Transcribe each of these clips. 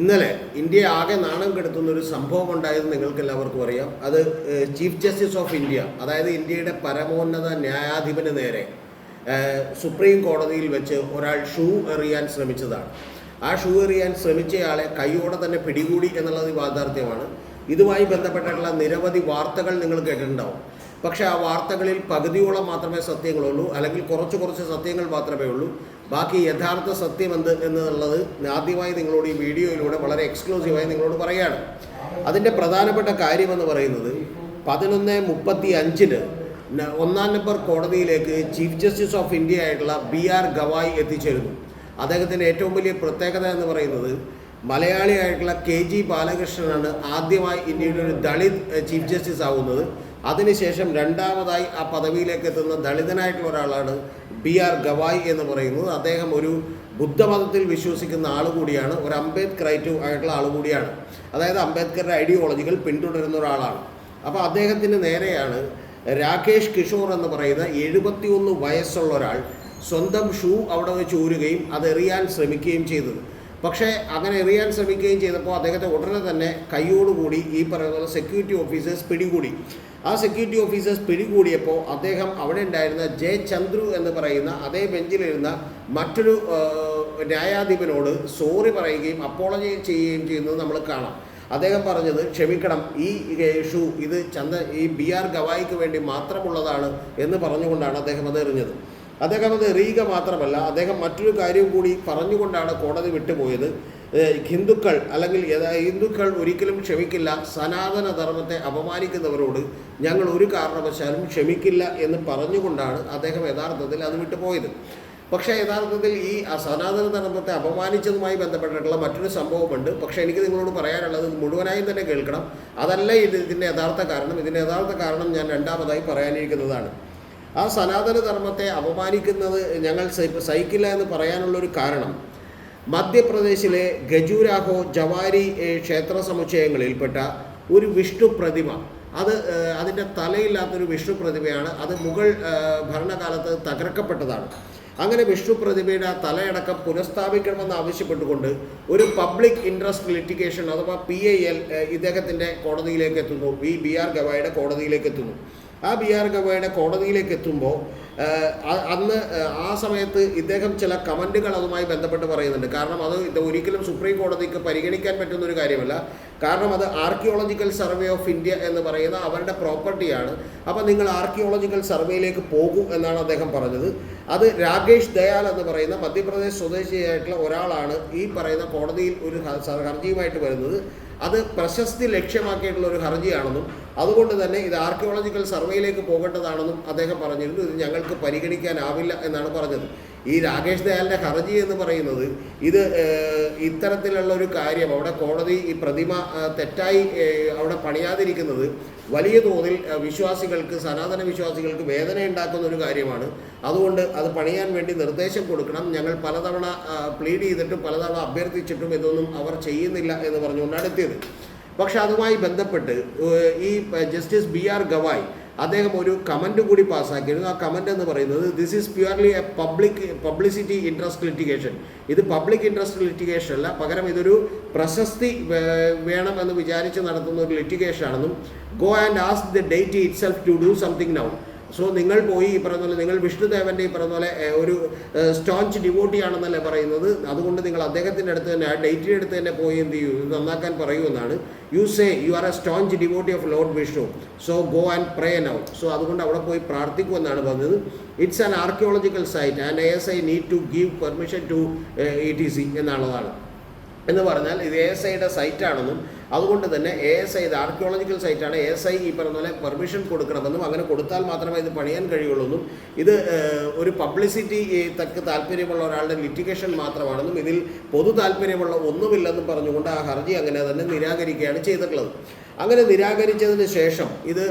ഇന്നലെ ഇന്ത്യ ആകെ നാണം കെടുത്തുന്ന ഒരു സംഭവം ഉണ്ടായത് നിങ്ങൾക്ക് എല്ലാവർക്കും അറിയാം. അത് ചീഫ് ജസ്റ്റിസ് ഓഫ് ഇന്ത്യ അതായത് ഇന്ത്യയുടെ പരമോന്നത ന്യായാധിപന് നേരെ സുപ്രീം കോടതിയിൽ വെച്ച് ഒരാൾ ഷൂ എറിയാൻ ശ്രമിച്ചതാണ്. ആ ഷൂ എറിയാൻ ശ്രമിച്ചയാളെ കൈയോടെ തന്നെ പിടികൂടി എന്നുള്ളത് യാഥാർത്ഥ്യമാണ് ഇതുമായി ബന്ധപ്പെട്ടിട്ടുള്ള നിരവധി വാർത്തകൾ നിങ്ങൾ കേട്ടിട്ടുണ്ടാവും. പക്ഷേ ആ വാർത്തകളിൽ പകുതിയോളം മാത്രമേ സത്യങ്ങളുള്ളൂ അല്ലെങ്കിൽ കുറച്ച് കുറച്ച് സത്യങ്ങൾ മാത്രമേ ഉള്ളൂ. ബാക്കി യഥാർത്ഥ സത്യം എന്ത് എന്നുള്ളത് ആദ്യമായി നിങ്ങളോട് ഈ വീഡിയോയിലൂടെ വളരെ എക്സ്ക്ലൂസീവായി നിങ്ങളോട് പറയുകയാണ് അതിന്റെ പ്രധാനപ്പെട്ട കാര്യമെന്ന് പറയുന്നത് പതിനൊന്ന് മുപ്പത്തി അഞ്ചിന് ഒന്നാം നമ്പർ കോടതിയിലേക്ക് ചീഫ് ജസ്റ്റിസ് ഓഫ് ഇന്ത്യ ആയിട്ടുള്ള ബി ആർ ഗവായ് എത്തിച്ചേരുന്നു. അദ്ദേഹത്തിന്റെ ഏറ്റവും വലിയ പ്രത്യേകത എന്ന് പറയുന്നത് മലയാളിയായിട്ടുള്ള കെ ജി ബാലകൃഷ്ണനാണ് ആദ്യമായി ഇന്ത്യയുടെ ഒരു ദളിത് ചീഫ് ജസ്റ്റിസ് ആവുന്നത്. അതിനുശേഷം രണ്ടാമതായി ആ പദവിയിലേക്ക് എത്തുന്ന ദളിതനായിട്ടുള്ള ഒരാളാണ് ബി ആർ ഗവായ് എന്ന് പറയുന്നത് അദ്ദേഹം ഒരു ബുദ്ധമതത്തിൽ വിശ്വസിക്കുന്ന ആൾ കൂടിയാണ് ഒരു അംബേദ്കറൈറ്റ് ആയിട്ടുള്ള ആൾ കൂടിയാണ്. അതായത് അംബേദ്കറുടെ ഐഡിയോളജികൾ പിന്തുടരുന്ന ഒരാളാണ്. അപ്പോൾ അദ്ദേഹത്തിന് നേരെയാണ് രാകേഷ് കിഷോർ എന്ന് പറയുന്ന എഴുപത്തിയൊന്ന് വയസ്സുള്ള ഒരാൾ സ്വന്തം ഷൂ അവിടെ വെച്ച് ഊരുകയും അതെറിയാൻ ശ്രമിക്കുകയും ചെയ്തത്. പക്ഷേ അങ്ങനെ എറിയാൻ ശ്രമിക്കുകയും ചെയ്തപ്പോൾ അദ്ദേഹത്തെ ഉടനെ തന്നെ കൈയോടുകൂടി ഈ പറയുന്ന പോലെ സെക്യൂരിറ്റി ഓഫീസേഴ്സ് പിടികൂടി. ആ സെക്യൂരിറ്റി ഓഫീസേഴ്സ് പിടികൂടിയപ്പോൾ അദ്ദേഹം അവിടെ ഉണ്ടായിരുന്ന ജെ ചന്ദ്രു എന്ന് പറയുന്ന അതേ ബെഞ്ചിലിരുന്ന മറ്റൊരു ന്യായാധിപനോട് സോറി പറയുകയും അപ്പോളജി ചെയ്യുകയും ചെയ്യുന്നത് നമ്മൾ കാണാം. അദ്ദേഹം പറഞ്ഞത് ക്ഷമിക്കണം ഈ ഷൂ ഇത് ചന്ദ്ര ഈ ബി ആർ ഗവായിക്ക് വേണ്ടി മാത്രമുള്ളതാണ് എന്ന് പറഞ്ഞുകൊണ്ടാണ് അദ്ദേഹം അത് എറിഞ്ഞത്. അദ്ദേഹം അത് എറിയുക മാത്രമല്ല അദ്ദേഹം മറ്റൊരു കാര്യം കൂടി പറഞ്ഞുകൊണ്ടാണ് കോടതി വിട്ടുപോയത്. ഹിന്ദുക്കൾ അല്ലെങ്കിൽ ഹിന്ദുക്കൾ ഒരിക്കലും ക്ഷമിക്കില്ല. സനാതന ധർമ്മത്തെ അപമാനിക്കുന്നവരോട് ഞങ്ങൾ ഒരു കാരണവശാലും ക്ഷമിക്കില്ല എന്ന് പറഞ്ഞുകൊണ്ടാണ് അദ്ദേഹം യഥാർത്ഥത്തിൽ അത് വിട്ടുപോയത്. പക്ഷേ യഥാർത്ഥത്തിൽ ഈ സനാതന ധർമ്മത്തെ അപമാനിച്ചതുമായി ബന്ധപ്പെട്ടിട്ടുള്ള മറ്റൊരു സംഭവമുണ്ട്. പക്ഷേ എനിക്ക് നിങ്ങളോട് പറയാനുള്ളത് മുഴുവനായും തന്നെ കേൾക്കണം. അതല്ല ഇത് ഇതിന്റെ യഥാർത്ഥ കാരണം. ഇതിന്റെ യഥാർത്ഥ കാരണം ഞാൻ രണ്ടാമതായി പറയാനിരിക്കുന്നതാണ്. ആ സനാതന ധർമ്മത്തെ അപമാനിക്കുന്നത് ഞങ്ങൾ സഹി- സഹിക്കില്ല എന്ന് പറയാനുള്ളൊരു കാരണം മധ്യപ്രദേശിലെ ഗജുരാഹോ ജവാരി ക്ഷേത്ര സമുച്ചയങ്ങളിൽപ്പെട്ട ഒരു വിഷ്ണു പ്രതിമ. അത് അതിന്റെ തലയില്ലാത്തൊരു വിഷ്ണു പ്രതിമയാണ്. അത് മുഗൾ ഭരണകാലത്ത് തകർക്കപ്പെട്ടതാണ്. അങ്ങനെ വിഷ്ണു പ്രതിമയുടെ ആ തലയടക്കം പുനഃസ്ഥാപിക്കണമെന്ന് ആവശ്യപ്പെട്ടുകൊണ്ട് ഒരു പബ്ലിക് ഇൻട്രസ്റ്റ് ലിറ്റിഗേഷൻ അഥവാ പി ഐ എൽ ഇദ്ദേഹത്തിന്റെ കോടതിയിലേക്ക് എത്തുന്നു. വി ബി ആർ ഗവായുടെ കോടതിയിലേക്ക് എത്തുന്നു. ആ ബി ആർ ഗവയുടെ കോടതിയിലേക്ക് എത്തുമ്പോൾ അന്ന് ആ സമയത്ത് ഇദ്ദേഹം ചില കമന്റുകൾ അതുമായി ബന്ധപ്പെട്ട് പറയുന്നുണ്ട്. കാരണം അത് ഇത് ഒരിക്കലും സുപ്രീം കോടതിക്ക് പരിഗണിക്കാൻ പറ്റുന്ന ഒരു കാര്യമല്ല. കാരണം അത് ആർക്കിയോളജിക്കൽ സർവേ ഓഫ് ഇന്ത്യ എന്ന് പറയുന്ന അവരുടെ പ്രോപ്പർട്ടിയാണ്. അപ്പോൾ നിങ്ങൾ ആർക്കിയോളജിക്കൽ സർവേയിലേക്ക് പോകൂ എന്നാണ് അദ്ദേഹം പറഞ്ഞത്. അത് രാകേഷ് ദയാൽ എന്ന് പറയുന്ന മധ്യപ്രദേശ് സ്വദേശിയായിട്ടുള്ള ഒരാളാണ് ഈ പറയുന്ന കോടതിയിൽ ഒരു ഹർജിയുമായിട്ട് വരുന്നത്. അത് പ്രശസ്തി ലക്ഷ്യമാക്കിയിട്ടുള്ള ഒരു ഹർജിയാണെന്നും അതുകൊണ്ട് തന്നെ ഇത് ആർക്കിയോളജിക്കൽ സർവേയിലേക്ക് പോകേണ്ടതാണെന്നും അദ്ദേഹം പറഞ്ഞിരുന്നു. ഇത് ഞങ്ങൾക്ക് പരിഗണിക്കാനാവില്ല എന്നാണ് പറഞ്ഞത്. ഈ രാകേഷ് ദയാലിന്റെ ഹർജി എന്ന് പറയുന്നത് ഇത് ഇത്തരത്തിലുള്ള ഒരു കാര്യം അവിടെ കോടതി ഈ പ്രതിമ തെറ്റായി അവിടെ പണിയാതിരിക്കുന്നത് വലിയ തോതിൽ വിശ്വാസികൾക്ക് സനാതന വിശ്വാസികൾക്ക് വേദന ഉണ്ടാക്കുന്ന ഒരു കാര്യമാണ്. അതുകൊണ്ട് അത് പണിയാൻ വേണ്ടി നിർദ്ദേശം കൊടുക്കണം. ഞങ്ങൾ പലതവണ പ്ലീഡ് ചെയ്തിട്ടും പലതവണ അഭ്യർത്ഥിച്ചിട്ടും ഇതൊന്നും അവർ ചെയ്യുന്നില്ല എന്ന് പറഞ്ഞുകൊണ്ടാണ് എത്തിയത്. പക്ഷെ അതുമായി ബന്ധപ്പെട്ട് ഈ ജസ്റ്റിസ് ബി ആർ ഗവായ് അദ്ദേഹം ഒരു കമന്റ് കൂടി പാസ്സാക്കിയിരുന്നു. ആ കമന്റ് എന്ന് പറയുന്നത് this is purely a public publicity interest litigation ഇത് പബ്ലിക് ഇൻട്രസ്റ്റ് ലിറ്റിഗേഷൻ അല്ല പകരം ഇതൊരു പ്രശസ്തി വേണം എന്ന് വിചാരിച്ച് നടത്തുന്ന ഒരു ലിറ്റിഗേഷൻ ആണെന്നും go and ask the deity itself to do something now so നിങ്ങൾ പോയി ഈ പറഞ്ഞ പോലെ നിങ്ങൾ വിഷ്ണുദേവന്റെ ഈ പറഞ്ഞ പോലെ ഒരു സ്റ്റോഞ്ച് ഡിവോട്ടിയാണെന്നല്ലേ പറയുന്നത്. അതുകൊണ്ട് നിങ്ങൾ അദ്ദേഹത്തിന്റെ അടുത്ത് തന്നെ ആ ഡേറ്റിന്റെ അടുത്ത് തന്നെ പോയി എന്ത് ചെയ്യൂ? ഇത് നന്നാക്കാൻ പറയൂ എന്നാണ്. You say you are a staunch devotee of lord Vishnu so go and pray now so അതുകൊണ്ട് അവിടെ പോയി പ്രാർത്ഥിക്കൂ എന്നാണ് പറഞ്ഞത്. It's an archaeological site and S I need to give permission to E T C എന്നുള്ളതാണ്. എന്ന് പറഞ്ഞാൽ ഇത് എ എസ് ഐയുടെ സൈറ്റാണെന്നും അതുകൊണ്ട് തന്നെ എ എസ് ഐ ഇത് ആർക്കിയോളജിക്കൽ സൈറ്റാണ് എ എസ് ഐ ഈ പറഞ്ഞ പോലെ പെർമിഷൻ കൊടുക്കണമെന്നും അങ്ങനെ കൊടുത്താൽ മാത്രമേ ഇത് പണിയാൻ കഴിയുള്ളൂന്നും ഇത് ഒരു പബ്ലിസിറ്റി തക്ക് താല്പര്യമുള്ള ഒരാളുടെ ലിറ്റിഗേഷൻ മാത്രമാണെന്നും ഇതിൽ പൊതു താല്പര്യമുള്ള ഒന്നുമില്ലെന്നും പറഞ്ഞുകൊണ്ട് ആ ഹർജി അങ്ങനെ തന്നെ നിരാകരിക്കുകയാണ് ചെയ്തിട്ടുള്ളത്. അങ്ങനെ നിരാകരിച്ചതിന് ശേഷം ഇത്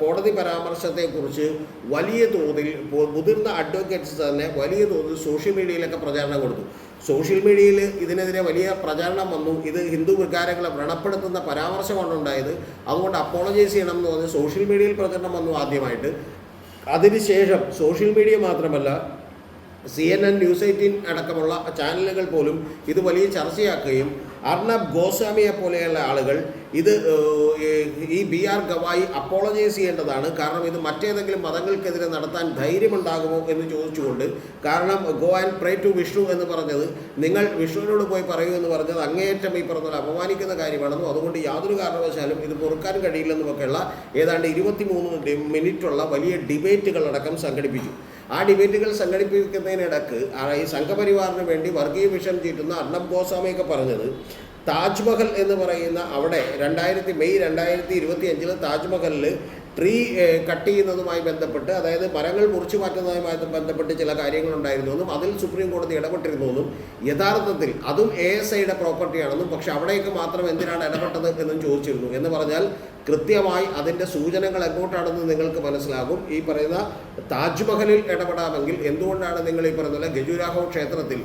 കോടതി പരാമർശത്തെക്കുറിച്ച് വലിയ തോതിൽ മുതിർന്ന അഡ്വക്കേറ്റ്സ് തന്നെ വലിയ തോതിൽ സോഷ്യൽ മീഡിയയിലൊക്കെ പ്രചാരണം കൊടുത്തു. സോഷ്യൽ മീഡിയയിൽ ഇതിനെതിരെ വലിയ പ്രചാരണം വന്നു. ഇത് ഹിന്ദു വികാരങ്ങളെ വ്രണപ്പെടുത്തുന്ന പരാമർശമാണ് ഉണ്ടായത്. അതുകൊണ്ട് അപ്പോളജൈസ് ചെയ്യണം എന്ന് പറഞ്ഞ് സോഷ്യൽ മീഡിയയിൽ പ്രചരണം വന്നു ആദ്യമായിട്ട്. അതിനുശേഷം സോഷ്യൽ മീഡിയ മാത്രമല്ല C N N news eighteen അടക്കമുള്ള ചാനലുകൾ പോലും ഇത് വലിയ ചർച്ചയാക്കുകയും അർണബ് ഗോസ്വാമിയെ പോലെയുള്ള ആളുകൾ ഇത് ഈ ബി ആർ ഗവായി അപ്പോളജൈസ് ചെയ്യേണ്ടതാണ്. കാരണം ഇത് മറ്റേതെങ്കിലും മതങ്ങൾക്കെതിരെ നടത്താൻ ധൈര്യമുണ്ടാകുമോ എന്ന് ചോദിച്ചുകൊണ്ട്. കാരണം go and pray to Vishnu എന്ന് പറഞ്ഞത് നിങ്ങൾ വിഷ്ണുവിനോട് പോയി പറയൂ എന്ന് പറഞ്ഞത് അങ്ങേയറ്റം ഈ പറഞ്ഞ അപമാനിക്കുന്ന കാര്യമാണെന്നും അതുകൊണ്ട് യാതൊരു കാരണവശാലും ഇത് പൊറുക്കാൻ കഴിയില്ലെന്നുമൊക്കെയുള്ള ഏതാണ്ട് ഇരുപത്തിമൂന്ന് മിനിറ്റുള്ള വലിയ ഡിബേറ്റുകളടക്കം സംഘടിപ്പിച്ചു. ആ ഡിബേറ്റുകൾ സംഘടിപ്പിക്കുന്നതിനിടക്ക് ഈ സംഘപരിവാറിന് വേണ്ടി വർഗീയ വിഷം ചീറ്റുന്ന അർണബ് ഗോസ്വാമിയൊക്കെ പറഞ്ഞത് താജ്മഹൽ എന്ന് പറയുന്ന അവിടെ രണ്ടായിരത്തി മെയ് രണ്ടായിരത്തി ഇരുപത്തി അഞ്ചിൽ താജ്മഹലിൽ ട്രീ കട്ട് ചെയ്യുന്നതുമായി ബന്ധപ്പെട്ട് അതായത് മരങ്ങൾ മുറിച്ചു മാറ്റുന്നതുമായി ബന്ധപ്പെട്ട് ചില കാര്യങ്ങളുണ്ടായിരുന്നുവെന്നും അതിൽ സുപ്രീം കോടതി ഇടപെട്ടിരുന്നുവെന്നും യഥാർത്ഥത്തിൽ അതും എ എസ് ഐയുടെ പ്രോപ്പർട്ടിയാണെന്നും പക്ഷെ അവിടേക്ക് മാത്രം എന്തിനാണ് ഇടപെട്ടത് എന്നും ചോദിച്ചിരുന്നു. എന്ന് പറഞ്ഞാൽ കൃത്യമായി അതിന്റെ സൂചനകൾ എങ്ങോട്ടാണെന്ന് നിങ്ങൾക്ക് മനസ്സിലാകും. ഈ പറയുന്ന താജ്മഹലിൽ ഇടപെടാമെങ്കിൽ എന്തുകൊണ്ടാണ് നിങ്ങൾ ഈ പറയുന്ന ഗജുരാഹോ ക്ഷേത്രത്തിൽ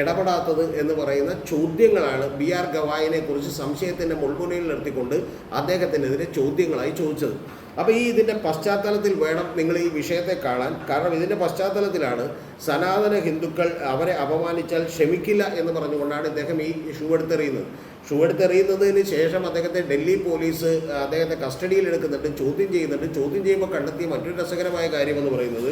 ഇടപെടാത്തത് എന്ന് പറയുന്ന ചോദ്യങ്ങളാണ് ബി ആർ ഗവായിനെ കുറിച്ച് സംശയത്തിന്റെ മുൾമുനയിൽ നിർത്തിക്കൊണ്ട് അദ്ദേഹത്തിനെതിരെ ചോദ്യങ്ങളായി ചോദിച്ചത്. അപ്പോൾ ഈ ഇതിന്റെ പശ്ചാത്തലത്തിൽ വേണം നിങ്ങൾ ഈ വിഷയത്തെ കാണാൻ. കാരണം ഇതിന്റെ പശ്ചാത്തലത്തിലാണ് സനാതന ഹിന്ദുക്കൾ അവരെ അപമാനിച്ചാൽ ക്ഷമിക്കില്ല എന്ന് പറഞ്ഞുകൊണ്ടാണ് ഇദ്ദേഹം ഈ ഷൂ എടുത്തെറിയുന്നത്. ഷൂ എടുത്തെറിയുന്നതിന് ശേഷം അദ്ദേഹത്തെ ഡൽഹി പോലീസ് അദ്ദേഹത്തെ കസ്റ്റഡിയിൽ എടുക്കുന്നുണ്ട് ചോദ്യം ചെയ്യുന്നുണ്ട്. ചോദ്യം ചെയ്യുമ്പോൾ കണ്ടെത്തിയ മറ്റൊരു രസകരമായ കാര്യമെന്ന് പറയുന്നത്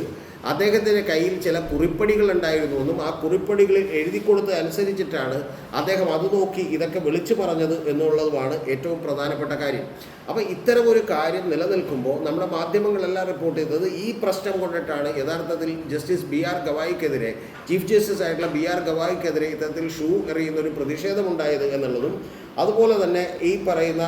അദ്ദേഹത്തിന്റെ കയ്യിൽ ചില കുറിപ്പടികൾ ഉണ്ടായിരുന്നുവെന്നും ആ കുറിപ്പടികളിൽ എഴുതി കൊടുത്ത് അനുസരിച്ചിട്ടാണ് അദ്ദേഹം അത് നോക്കി ഇതൊക്കെ വിളിച്ചു പറഞ്ഞത് എന്നുള്ളതുമാണ് ഏറ്റവും പ്രധാനപ്പെട്ട കാര്യം. അപ്പോൾ ഇത്തരം ഒരു കാര്യം നിലനിൽക്കുമ്പോൾ നമ്മുടെ മാധ്യമങ്ങളെല്ലാം റിപ്പോർട്ട് ചെയ്തത് ഈ പ്രശ്നം കൊണ്ടിട്ടാണ്. യഥാർത്ഥത്തിൽ ജസ്റ്റിസ് ബി ആർ ഗവായിക്കെതിരെ ചീഫ് ജസ്റ്റിസ് ആയിട്ടുള്ള ബി ആർ ഗവായിക്കെതിരെ ഇത്തരത്തിൽ ഷൂ എറിയുന്ന ഒരു പ്രതിഷേധമുണ്ടായത് എന്നുള്ളതും അതുപോലെ തന്നെ ഈ പറയുന്ന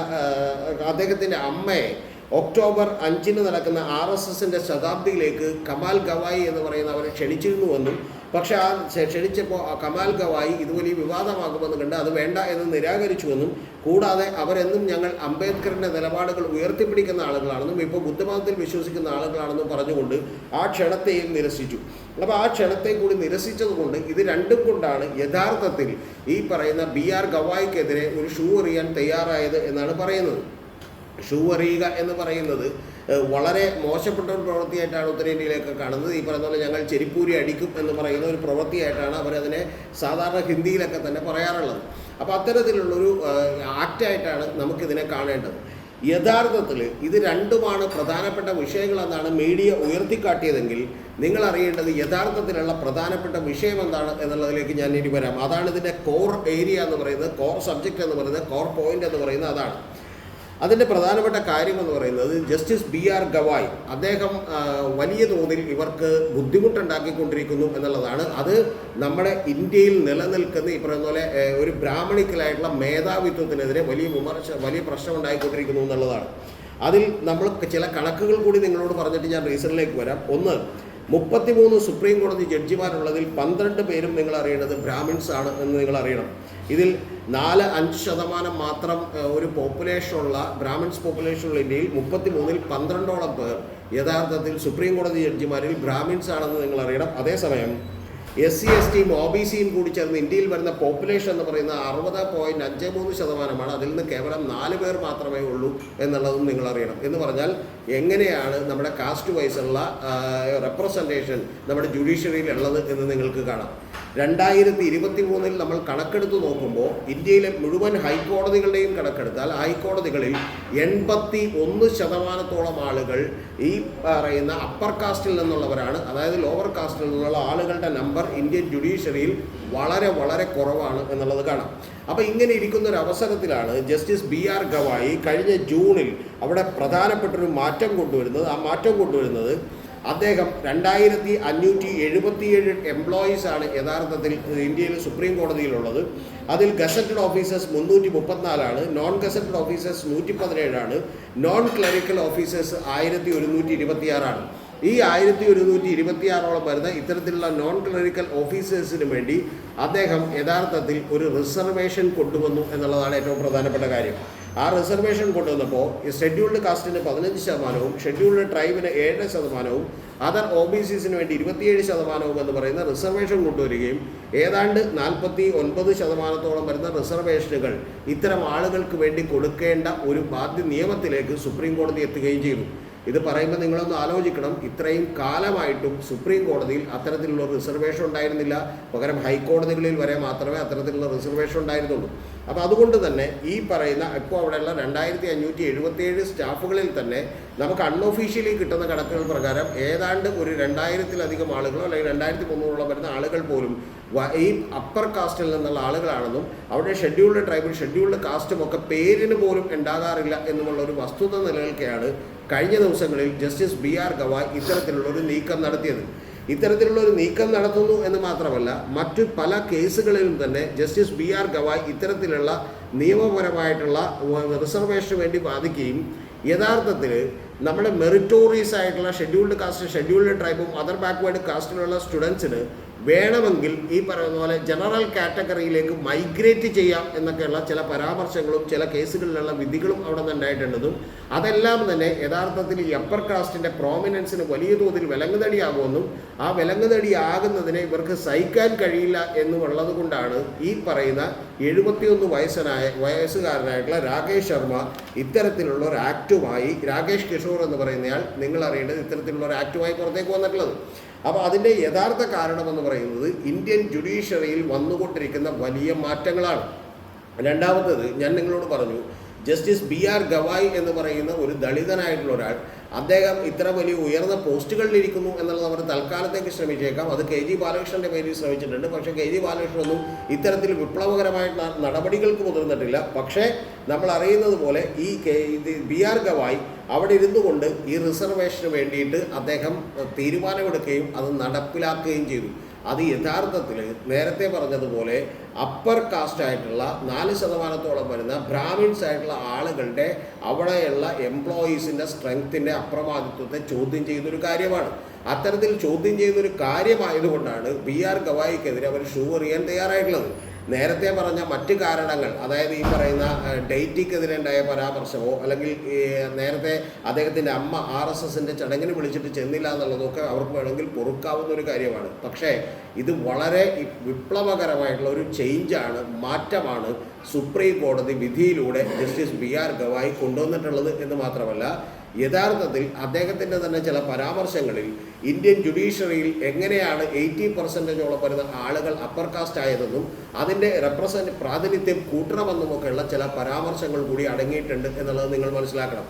അദ്ദേഹത്തിന്റെ അമ്മയെ ഒക്ടോബർ അഞ്ചിന് നടക്കുന്ന ആർ എസ് എസിന്റെ ശതാബ്ദിയിലേക്ക് കമാൽ ഗവായി എന്ന് പറയുന്ന അവരെ ക്ഷണിച്ചിരുന്നുവെന്നും പക്ഷേ ആ ക്ഷ- ക്ഷണിച്ചപ്പോൾ കമാൽ ഗവായി ഇത് വലിയ വിവാദമാകുമെന്ന് കണ്ട് അത് വേണ്ട എന്ന് നിരാകരിച്ചുവെന്നും കൂടാതെ അവരെന്നും ഞങ്ങൾ അംബേദ്കറിന്റെ നിലപാടുകൾ ഉയർത്തിപ്പിടിക്കുന്ന ആളുകളാണെന്നും ഇപ്പോൾ ബുദ്ധമതത്തിൽ വിശ്വസിക്കുന്ന ആളുകളാണെന്നും പറഞ്ഞുകൊണ്ട് ആ ക്ഷണത്തെയും നിരസിച്ചു. അപ്പോൾ ആ ക്ഷണത്തെ കൂടി നിരസിച്ചതുകൊണ്ട് ഇത് രണ്ടും കൊണ്ടാണ് യഥാർത്ഥത്തിൽ ഈ പറയുന്ന ബി ആർ ഗവായിക്കെതിരെ ഒരു ഷൂ എറിയാൻ തയ്യാറായത് എന്നാണ് പറയുന്നത്. ഷൂ എറിയുക എന്ന് പറയുന്നത് വളരെ മോശപ്പെട്ട ഒരു പ്രവൃത്തിയായിട്ടാണ് ഉത്തരേന്ത്യയിലേക്ക് കാണുന്നത്. ഈ പറയുന്ന പോലെ ഞങ്ങൾ ചെരിപ്പൂരി അടിക്കും എന്ന് പറയുന്ന ഒരു പ്രവൃത്തിയായിട്ടാണ് അവരതിനെ സാധാരണ ഹിന്ദിയിലൊക്കെ തന്നെ പറയാറുള്ളത്. അപ്പോൾ അത്തരത്തിലുള്ളൊരു ആക്റ്റായിട്ടാണ് നമുക്കിതിനെ കാണേണ്ടത്. യഥാർത്ഥത്തിൽ ഇത് രണ്ടുമാണ് പ്രധാനപ്പെട്ട വിഷയങ്ങളെന്നാണ് മീഡിയ ഉയർത്തിക്കാട്ടിയതെങ്കിൽ നിങ്ങൾ അറിയേണ്ടത് യഥാർത്ഥത്തിലുള്ള പ്രധാനപ്പെട്ട വിഷയം എന്താണ് എന്നുള്ളതിലേക്ക് ഞാൻ ഇനി വരാം. അതാണ് ഇതിന്റെ കോർ ഏരിയ എന്ന് പറയുന്നത് കോർ സബ്ജക്റ്റ് എന്ന് പറയുന്നത് കോർ പോയിന്റ് എന്ന് പറയുന്നത് അതാണ്. അതിന്റെ പ്രധാനപ്പെട്ട കാര്യം എന്ന് പറയുന്നത് ജസ്റ്റിസ് ബി ആർ ഗവായ് അദ്ദേഹം വലിയ തോതിൽ ഇവർക്ക് ബുദ്ധിമുട്ടുണ്ടാക്കിക്കൊണ്ടിരിക്കുന്നു എന്നുള്ളതാണ്. അത് നമ്മുടെ ഇന്ത്യയിൽ നിലനിൽക്കുന്ന ഈ പറയുന്ന പോലെ ഒരു ബ്രാഹ്മണിക്കലായിട്ടുള്ള മേധാവിത്വത്തിനെതിരെ വലിയ വിമർശ വലിയ പ്രശ്നം ഉണ്ടായിക്കൊണ്ടിരിക്കുന്നു എന്നുള്ളതാണ്. അതിൽ നമ്മൾ ചില കണക്കുകൾ കൂടി നിങ്ങളോട് പറഞ്ഞിട്ട് ഞാൻ റീസണിലേക്ക് വരാം. ഒന്ന് മുപ്പത്തിമൂന്ന് സുപ്രീം കോടതി ജഡ്ജിമാരുള്ളതിൽ പന്ത്രണ്ട് പേരും നിങ്ങൾ അറിയേണ്ടത് ബ്രാഹ്മിൺസ് ആണ് എന്ന് നിങ്ങൾ അറിയണം ഇതിൽ നാല് അഞ്ച് ശതമാനം മാത്രം ഒരു പോപ്പുലേഷനുള്ള ബ്രാഹ്മിൺസ് പോപ്പുലേഷനുള്ള ഇന്ത്യയിൽ മുപ്പത്തിമൂന്നിൽ പന്ത്രണ്ടോളം പേർ യഥാർത്ഥത്തിൽ സുപ്രീം കോടതി ജഡ്ജിമാരിൽ ബ്രാഹ്മിൺസ് ആണെന്ന് നിങ്ങൾ അറിയണം അതേസമയം എസ് സി എസ് ടിയും ഒ ബി സിയും കൂടി ചേർന്ന് ഇന്ത്യയിൽ വരുന്ന പോപ്പുലേഷൻ എന്ന് പറയുന്ന അറുപത് പോയിന്റ് അഞ്ച് മൂന്ന് ശതമാനമാണ്. അതിൽ നിന്ന് കേവലം നാല് പേർ മാത്രമേ ഉള്ളൂ എന്നുള്ളതും നിങ്ങൾ അറിയണം. എന്ന് പറഞ്ഞാൽ എങ്ങനെയാണ് നമ്മുടെ കാസ്റ്റ് വൈസുള്ള റെപ്രസെന്റേഷൻ നമ്മുടെ ജുഡീഷ്യറിയിൽ ഉള്ളത് എന്ന് നിങ്ങൾക്ക് കാണാം. രണ്ടായിരത്തി ഇരുപത്തി മൂന്നിൽ നമ്മൾ കണക്കെടുത്ത് നോക്കുമ്പോൾ ഇന്ത്യയിലെ മുഴുവൻ ഹൈക്കോടതികളുടെയും കണക്കെടുത്താൽ ഹൈക്കോടതികളിൽ എൺപത്തി ഒന്ന് ശതമാനത്തോളം ആളുകൾ ഈ പറയുന്ന അപ്പർ കാസ്റ്റിൽ നിന്നുള്ളവരാണ്. അതായത് ലോവർ കാസ്റ്റിൽ നിന്നുള്ള ആളുകളുടെ നമ്പർ ഇന്ത്യൻ ജുഡീഷ്യറിയിൽ വളരെ വളരെ കുറവാണ് എന്നുള്ളത് കാണാം. അപ്പോൾ ഇങ്ങനെ ഇരിക്കുന്ന ഒരു അവസരത്തിലാണ് ജസ്റ്റിസ് ബി ആർ ഗവായി കഴിഞ്ഞ ജൂണിൽ അവിടെ പ്രധാനപ്പെട്ടൊരു മാറ്റം കൊണ്ടുവരുന്നത്. ആ മാറ്റം കൊണ്ടുവരുന്നത് അദ്ദേഹം രണ്ടായിരത്തി അഞ്ഞൂറ്റി എഴുപത്തിയേഴ് എംപ്ലോയീസ് ആണ് യഥാർത്ഥത്തിൽ ഇന്ത്യയിൽ സുപ്രീം കോടതിയിലുള്ളത്. അതിൽ ഗസറ്റഡ് ഓഫീസേഴ്സ് മുന്നൂറ്റി മുപ്പത്തിനാലാണ് നോൺ ഗസറ്റഡ് ഓഫീസേഴ്സ് നൂറ്റി പതിനേഴാണ് നോൺ ക്ലറിക്കൽ ഓഫീസേഴ്സ് ആയിരത്തി ഒരുന്നൂറ്റി ഇരുപത്തിയാറാണ്. ഈ ആയിരത്തി ഒരുന്നൂറ്റി ഇരുപത്തിയാറോളം വരുന്ന ഇത്തരത്തിലുള്ള നോൺ ക്ലറിക്കൽ ഓഫീസേഴ്സിന് വേണ്ടി അദ്ദേഹം യഥാർത്ഥത്തിൽ ഒരു റിസർവേഷൻ കൊണ്ടുവന്നു എന്നുള്ളതാണ് ഏറ്റവും പ്രധാനപ്പെട്ട കാര്യം. ആ റിസർവേഷൻ കൊണ്ടുവന്നപ്പോൾ ഷെഡ്യൂൾഡ് കാസ്റ്റിന് പതിനഞ്ച് ശതമാനവും ഷെഡ്യൂൾഡ് ട്രൈബിന് ഏഴ് ശതമാനവും അതർ ഒ ബി സിസിന് വേണ്ടി ഇരുപത്തിയേഴ് ശതമാനവും എന്ന് പറയുന്ന റിസർവേഷൻ കൊണ്ടുവരികയും ഏതാണ്ട് നാൽപ്പത്തി ഒൻപത് ശതമാനത്തോളം വരുന്ന റിസർവേഷനുകൾ ഇത്തരം ആളുകൾക്ക് വേണ്ടി കൊടുക്കേണ്ട ഒരു ബാധ്യ നിയമത്തിലേക്ക് സുപ്രീം കോടതി എത്തുകയും ചെയ്തു. ഇത് പറയുമ്പോൾ നിങ്ങളൊന്ന് ആലോചിക്കണം. ഇത്രയും കാലമായിട്ടും സുപ്രീം കോടതിയിൽ അത്തരത്തിലുള്ള റിസർവേഷൻ ഉണ്ടായിരുന്നില്ല. പകരം ഹൈക്കോടതികളിൽ വരെ മാത്രമേ അത്തരത്തിലുള്ള റിസർവേഷൻ ഉണ്ടായിരുന്നുള്ളൂ. അപ്പോൾ അതുകൊണ്ട് തന്നെ ഈ പറയുന്ന ഇപ്പോൾ അവിടെയുള്ള രണ്ടായിരത്തി അഞ്ഞൂറ്റി എഴുപത്തിയേഴ് സ്റ്റാഫുകളിൽ തന്നെ നമുക്ക് അൺഒഫീഷ്യലി കിട്ടുന്ന കണക്കുകൾ പ്രകാരം ഏതാണ്ട് ഒരു രണ്ടായിരത്തിലധികം ആളുകളോ അല്ലെങ്കിൽ രണ്ടായിരത്തി മുന്നൂറോളം വരുന്ന ആളുകൾ പോലും ഈ അപ്പർ കാസ്റ്റിൽ നിന്നുള്ള ആളുകളാണെന്നും അവിടെ ഷെഡ്യൂൾഡ് ട്രൈബൽ ഷെഡ്യൂൾഡ് കാസ്റ്റും ഒക്കെ പേരിന് പോലും ഉണ്ടാകാറില്ല എന്നുമുള്ള ഒരു വസ്തുത നിലനിൽക്കെയാണ് കഴിഞ്ഞ ദിവസങ്ങളിൽ ജസ്റ്റിസ് ബി ആർ ഗവായ് ഇത്തരത്തിലുള്ള ഒരു നീക്കം നടത്തിയത്. ഇത്തരത്തിലുള്ള ഒരു നീക്കം നടത്തുന്നു എന്ന് മാത്രമല്ല മറ്റു പല കേസുകളിലും തന്നെ ജസ്റ്റിസ് ബി ആർ ഗവായ് ഇത്തരത്തിലുള്ള നിയമപരമായിട്ടുള്ള റിസർവേഷന് വേണ്ടി വാദിക്കുകയും യഥാർത്ഥത്തിൽ നമ്മുടെ മെറിറ്റോറിയസ് ആയിട്ടുള്ള ഷെഡ്യൂൾഡ് കാസ്റ്റ് ഷെഡ്യൂൾഡ് ട്രൈബും അതർ ബാക്ക്വേർഡ് കാസ്റ്റിലുള്ള സ്റ്റുഡൻസിന് വേണമെങ്കിൽ ഈ പറയുന്ന പോലെ ജനറൽ കാറ്റഗറിയിലേക്ക് മൈഗ്രേറ്റ് ചെയ്യാം എന്നൊക്കെയുള്ള ചില പരാമർശങ്ങളും ചില കേസുകളിലുള്ള വിധികളും അവിടെ നിന്ന് ഉണ്ടായിട്ടുണ്ടെന്നും അതെല്ലാം തന്നെ യഥാർത്ഥത്തിൽ ഈ അപ്പർ കാസ്റ്റിന്റെ പ്രോമിനൻസിന് വലിയ തോതിൽ വിലങ്ങുതടിയാകുമെന്നും ആ വിലങ്ങുതടിയാകുന്നതിനെ ഇവർക്ക് സഹിക്കാൻ കഴിയില്ല എന്നുള്ളത് കൊണ്ടാണ് ഈ പറയുന്ന എഴുപത്തിയൊന്ന് വയസ്സനായ വയസ്സുകാരനായിട്ടുള്ള രാകേഷ് ശർമ്മ ഇത്തരത്തിലുള്ള ഒരു ആക്റ്റുമായി രാകേഷ് കിഷോർ എന്ന് പറയുന്നയാൾ നിങ്ങൾ അറിയേണ്ടത് ഇത്തരത്തിലുള്ള ഒരു ആക്റ്റുമായി പുറത്തേക്ക് വന്നിട്ടുള്ളത്. അപ്പോൾ അതിന്റെ യഥാർത്ഥ കാരണമെന്ന് പറയുന്നത് ഇന്ത്യൻ ജുഡീഷ്യറിയിൽ വന്നുകൊണ്ടിരിക്കുന്ന വലിയ മാറ്റങ്ങളാണ്. രണ്ടാമത്തത് ഞാൻ നിങ്ങളോട് പറഞ്ഞു ജസ്റ്റിസ് ബി ആർ ഗവായ് എന്ന് പറയുന്ന ഒരു ദളിതനായിട്ടുള്ള ഒരാൾ അദ്ദേഹം ഇത്ര വലിയ ഉയർന്ന പോസ്റ്റുകളിൽ ഇരിക്കുന്നു എന്നുള്ളത് അവർ തൽക്കാലത്തേക്ക് ശ്രമിച്ചേക്കാം. അത് കെ ജി ബാലകൃഷ്ണന്റെ പേരിൽ ശ്രമിച്ചിട്ടുണ്ട്. പക്ഷേ കെ ജി ബാലകൃഷ്ണനൊന്നും ഇത്തരത്തിൽ വിപ്ലവകരമായിട്ടുള്ള നടപടികൾക്ക് മുതിർന്നിട്ടില്ല. പക്ഷേ നമ്മൾ അറിയുന്നത് പോലെ ഈ കെ ബി ആർ ഗവായ് അവിടെ ഇരുന്നു കൊണ്ട് ഈ റിസർവേഷന് വേണ്ടിയിട്ട് അദ്ദേഹം തീരുമാനമെടുക്കുകയും അത് നടപ്പിലാക്കുകയും ചെയ്തു. അത് യഥാർത്ഥത്തിൽ നേരത്തെ പറഞ്ഞതുപോലെ അപ്പർ കാസ്റ്റ് ആയിട്ടുള്ള നാല് ശതമാനത്തോളം വരുന്ന ബ്രാഹ്മിൻസ് ആയിട്ടുള്ള ആളുകളുടെ അവിടെയുള്ള എംപ്ലോയീസിന്റെ സ്ട്രെങ്ത്തിന്റെ അപ്രമാദിത്വത്തെ ചോദ്യം ചെയ്യുന്നൊരു കാര്യമാണ്. അത്തരത്തിൽ ചോദ്യം ചെയ്യുന്നൊരു കാര്യമായതുകൊണ്ടാണ് ബി ആർ ഗവായിക്കെതിരെ അവർ ഷൂ എറിയാൻ തയ്യാറായിട്ടുള്ളത്. നേരത്തെ പറഞ്ഞ മറ്റ് കാരണങ്ങൾ അതായത് ഈ പറയുന്ന ഡേറ്റിക്കെതിരെ ഉണ്ടായ പരാമർശമോ അല്ലെങ്കിൽ നേരത്തെ അദ്ദേഹത്തിന്റെ അമ്മ ആർ എസ് എസിന്റെ ചടങ്ങിന് വിളിച്ചിട്ട് ചെന്നില്ല എന്നുള്ളതൊക്കെ അവർക്ക് വേണമെങ്കിൽ പൊറുക്കാവുന്ന ഒരു കാര്യമാണ്. പക്ഷേ ഇത് വളരെ വിപ്ലവകരമായിട്ടുള്ള ഒരു ചേഞ്ചാണ് മാറ്റമാണ് സുപ്രീം കോടതി വിധിയിലൂടെ ജസ്റ്റിസ് ബി ആർ ഗവായി കൊണ്ടുവന്നിട്ടുള്ളത് എന്ന് മാത്രമല്ല യഥാർത്ഥത്തിൽ അദ്ദേഹത്തിന്റെ തന്നെ ചില പരാമർശങ്ങളിൽ ഇന്ത്യൻ ജുഡീഷ്യറിയിൽ എങ്ങനെയാണ് എയ്റ്റി പെർസെന്റേജോളം വരുന്ന ആളുകൾ അപ്പർ കാസ്റ്റ് ആയതെന്നും അതിന്റെ റെപ്രസെന്റ് പ്രാതിനിധ്യം കൂട്ടണമെന്നുമൊക്കെയുള്ള ചില പരാമർശങ്ങൾ കൂടി അടങ്ങിയിട്ടുണ്ട് എന്നുള്ളത് നിങ്ങൾ മനസ്സിലാക്കണം.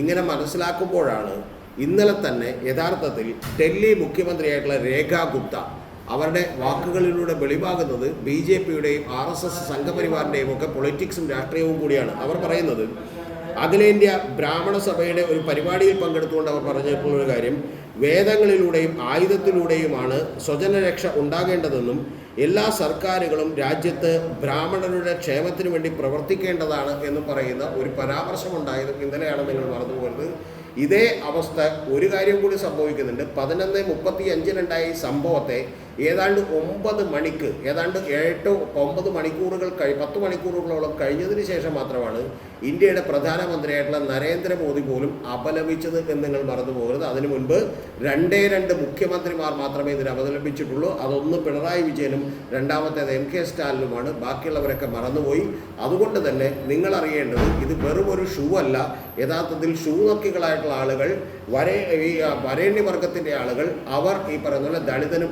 ഇങ്ങനെ മനസ്സിലാക്കുമ്പോഴാണ് ഇന്നലെ തന്നെ യഥാർത്ഥത്തിൽ ഡൽഹി മുഖ്യമന്ത്രിയായിട്ടുള്ള രേഖ ഗുപ്ത അവരുടെ വാക്കുകളിലൂടെ വെളിവാകുന്നത് ബി ജെ പിയുടെയും ആർ എസ് എസ് സംഘപരിവാറിന്റെയും ഒക്കെ പൊളിറ്റിക്സും രാഷ്ട്രീയവും കൂടിയാണ്. അവർ പറയുന്നത് അഖിലേന്ത്യാ ബ്രാഹ്മണ സഭയുടെ ഒരു പരിപാടിയിൽ പങ്കെടുത്തുകൊണ്ട് അവർ പറഞ്ഞിട്ടുള്ള ഒരു കാര്യം വേദങ്ങളിലൂടെയും ആയുധത്തിലൂടെയുമാണ് സ്വജനരക്ഷ ഉണ്ടാകേണ്ടതെന്നും എല്ലാ സർക്കാരുകളും രാജ്യത്ത് ബ്രാഹ്മണരുടെ ക്ഷേമത്തിന് വേണ്ടി പ്രവർത്തിക്കേണ്ടതാണ് എന്ന് പറയുന്ന ഒരു പരാമർശമുണ്ടായത് ഇന്നലെയാണ് നിങ്ങൾ മറന്നുപോയത് ഇതേ അവസ്ഥ ഒരു കാര്യം കൂടി സംഭവിക്കുന്നുണ്ട്. പതിനൊന്ന് മുപ്പത്തി അഞ്ചിനുണ്ടായ ഈ സംഭവത്തെ ഏതാണ്ട് ഒമ്പത് മണിക്ക് ഏതാണ്ട് എട്ട് ഒമ്പത് മണിക്കൂറുകൾ കഴി പത്ത് മണിക്കൂറുകളോളം കഴിഞ്ഞതിന് ശേഷം മാത്രമാണ് ഇന്ത്യയുടെ പ്രധാനമന്ത്രിയായിട്ടുള്ള നരേന്ദ്രമോദി പോലും അപലപിച്ചത് എന്ന് നിങ്ങൾ മറന്നു പോകരുത്. അതിനു മുൻപ് രണ്ടേ രണ്ട് മുഖ്യമന്ത്രിമാർ മാത്രമേ ഇതിന് അപലപിച്ചിട്ടുള്ളൂ അതൊന്ന് പിണറായി വിജയനും രണ്ടാമത്തേത് എം കെ സ്റ്റാലിനുമാണ്. ബാക്കിയുള്ളവരൊക്കെ മറന്നുപോയി. അതുകൊണ്ട് തന്നെ നിങ്ങൾ അറിയേണ്ടത് ഇത് വെറും ഒരു ഷൂ അല്ല. യഥാർത്ഥത്തിൽ ഷൂ നക്കികളായിട്ടുള്ള ആളുകൾ വരേ ഈ വരേണ്യ വരേണ്യവർഗത്തിന്റെ ആളുകൾ അവർ ഈ പറയുന്ന ദളിതനും ദളിതനും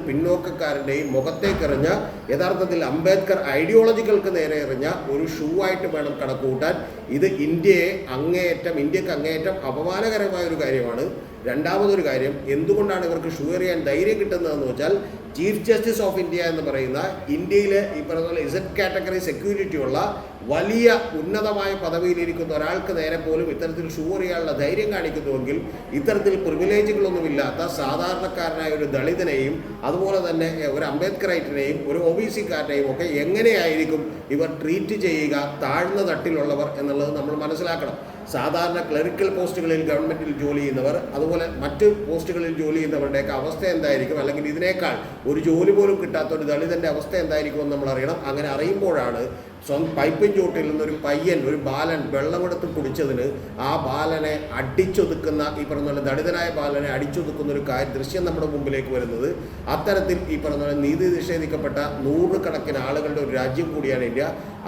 പിന്നോക്കക്കാരന്റെയും മുഖത്തേക്കെറിഞ്ഞ യഥാർത്ഥത്തിൽ അംബേദ്കർ ഐഡിയോളജികൾക്ക് നേരെ എറിഞ്ഞ ഒരു ഷൂ ആയിട്ട് വേണം കണക്കുകൂട്ടാൻ. ഇത് ഇന്ത്യയെ അങ്ങേയറ്റം ഇന്ത്യയ്ക്ക് അങ്ങേയറ്റം അപമാനകരമായ ഒരു കാര്യമാണ്. രണ്ടാമതൊരു കാര്യം എന്തുകൊണ്ടാണ് ഇവർക്ക് ഷൂ എറിയാൻ ധൈര്യം കിട്ടുന്നതെന്ന് വെച്ചാൽ ചീഫ് ജസ്റ്റിസ് ഓഫ് ഇന്ത്യ എന്ന് പറയുന്ന ഇന്ത്യയിലെ ഈ പറഞ്ഞ പോലെ കാറ്റഗറി സെക്യൂരിറ്റി ഉള്ള വലിയ ഉന്നതമായ പദവിയിലിരിക്കുന്ന ഒരാൾക്ക് നേരെ പോലും ഇത്തരത്തിൽ ഷൂ എറിയാനുള്ള ധൈര്യം കാണിക്കുന്നുവെങ്കിൽ ഇത്തരത്തിൽ പ്രിവിലേജുകളൊന്നുമില്ലാത്ത സാധാരണക്കാരനായ ഒരു ദളിതനെയും അതുപോലെ തന്നെ ഒരു അംബേദ്കറൈറ്റിനെയും ഒരു ഒ ബി സിക്കാരനെയും ഒക്കെ എങ്ങനെയായിരിക്കും ഇവർ ട്രീറ്റ് ചെയ്യുക താഴ്ന്ന തട്ടിലുള്ളവർ എന്നുള്ളത് നമ്മൾ മനസ്സിലാക്കണം. സാധാരണ ക്ലറിക്കൽ പോസ്റ്റുകളിൽ ഗവൺമെന്റിൽ ജോലി ചെയ്യുന്നവർ അതുപോലെ മറ്റ് പോസ്റ്റുകളിൽ ജോലി ചെയ്യുന്നവരുടെയൊക്കെ അവസ്ഥ എന്തായിരിക്കും? അല്ലെങ്കിൽ ഇതിനേക്കാൾ ഒരു ജോലി പോലും കിട്ടാത്ത ഒരു ദളിതന്റെ അവസ്ഥ എന്തായിരിക്കും എന്ന് നമ്മൾ അറിയണം അങ്ങനെ അറിയുമ്പോഴാണ് സ്വന്തം പൈപ്പിൻ ചൂട്ടിൽ നിന്നൊരു പയ്യൻ ഒരു ബാലൻ വെള്ളമെടുത്ത് കുടിച്ചതിന് ആ ബാലനെ അടിച്ചൊതുക്കുന്ന ഈ പറഞ്ഞ പോലെ ദളിതനായ ബാലനെ അടിച്ചൊതുക്കുന്ന ഒരു കാര്യം ദൃശ്യം നമ്മുടെ മുമ്പിലേക്ക് വരുന്നത്. അത്തരത്തിൽ ഈ പറഞ്ഞ പോലെ നീതി നിഷേധിക്കപ്പെട്ട നൂറുകണക്കിന് ആളുകളുടെ ഒരു രാജ്യം കൂടിയാണ് ഇന്ത്യ.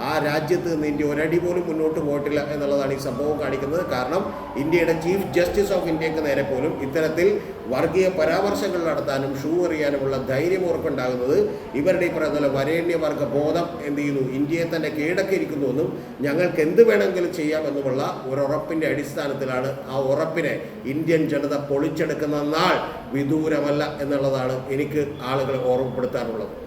ആ രാജ്യത്ത് നിന്ന് ഇന്ത്യ ഒരടി പോലും മുന്നോട്ട് പോയിട്ടില്ല എന്നുള്ളതാണ് ഈ സംഭവം കാണിക്കുന്നത്. കാരണം ഇന്ത്യയുടെ ചീഫ് ജസ്റ്റിസ് ഓഫ് ഇന്ത്യയ്ക്ക് നേരെ പോലും ഇത്തരത്തിൽ വർഗീയ പരാമർശങ്ങൾ നടത്താനും ഷൂ എറിയാനുമുള്ള ധൈര്യം ഉറപ്പുണ്ടാകുന്നത് ഇവരുടെ ഈ പറയുന്ന വരേണ്യവർഗ ബോധം എന്ത് ചെയ്യുന്നു? ഇന്ത്യയെ തന്നെ കീഴടക്കിയിരിക്കുന്നുവെന്നും ഞങ്ങൾക്ക് എന്ത് വേണമെങ്കിലും ചെയ്യാമെന്നുമുള്ള ഒരു ഉറപ്പിന്റെ അടിസ്ഥാനത്തിലാണ് ആ ഉറപ്പിനെ ഇന്ത്യൻ ജനത പൊളിച്ചെടുക്കുന്ന നാൾ വിദൂരമല്ല എന്നുള്ളതാണ് എനിക്ക് ആളുകളെ ഓർമ്മപ്പെടുത്താനുള്ളത്.